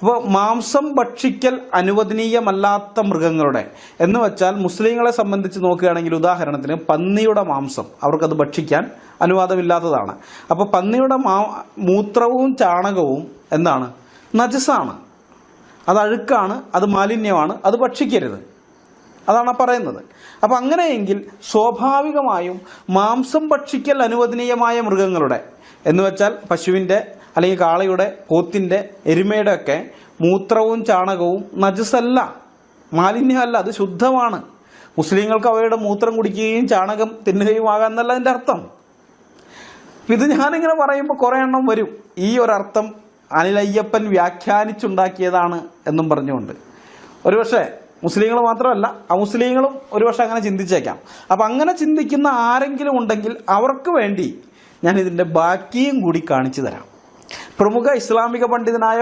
അപ്പോൾ മാംസം ഭക്ഷിക്കൽ അനുവദനീയമല്ലാത്ത മൃഗങ്ങളുടെ എന്ന് വെച്ചാൽ മുസ്ലിങ്ങളെ സംബന്ധിച്ച് നോക്കുകയാണെങ്കിൽ ഉദാഹരണത്തിന് പന്നിയുടെ മാംസം അവർക്കത് ഭക്ഷിക്കാൻ അനുവാദമില്ലാത്തതാണ്. അപ്പോൾ പന്നിയുടെ മൂത്രവും ചാണകവും എന്താണ്? നജസാണ്. അത് അഴുക്കാണ് അത് മാലിന്യമാണ് അത് ഭക്ഷിക്കരുത്. അതാണ് പറയുന്നത്. അപ്പം അങ്ങനെയെങ്കിൽ സ്വാഭാവികമായും മാംസം ഭക്ഷിക്കൽ അനുവദനീയമായ മൃഗങ്ങളുടെ എന്ന് വെച്ചാൽ പശുവിന്റെ അല്ലെങ്കിൽ കാളയുടെ പോത്തിന്റെ എരുമയുടെ ഒക്കെ മൂത്രവും ചാണകവും നജസല്ല. മാലിന്യമല്ല അത് ശുദ്ധമാണ്. മുസ്ലിങ്ങൾക്ക് അവയുടെ മൂത്രം കുടിക്കുകയും ചാണകം തിന്നുകയും ആകാമെന്നല്ല അതിന്റെ അർത്ഥം. ഇത് ഞാനിങ്ങനെ പറയുമ്പോൾ കുറേ എണ്ണം വരും. ഈ ഒരർത്ഥം അനിലയ്യപ്പൻ വ്യാഖ്യാനിച്ചുണ്ടാക്കിയതാണ് എന്നും പറഞ്ഞുകൊണ്ട്. ഒരുപക്ഷെ മുസ്ലിങ്ങൾ മാത്രമല്ല അമുസ്ലിങ്ങളും ഒരുപക്ഷെ അങ്ങനെ ചിന്തിച്ചേക്കാം. അപ്പം അങ്ങനെ ചിന്തിക്കുന്ന ആരെങ്കിലും ഉണ്ടെങ്കിൽ അവർക്ക് വേണ്ടി ഞാൻ ഇതിന്റെ ബാക്കിയും കൂടി കാണിച്ചു തരാം. പ്രമുഖ ഇസ്ലാമിക പണ്ഡിതനായ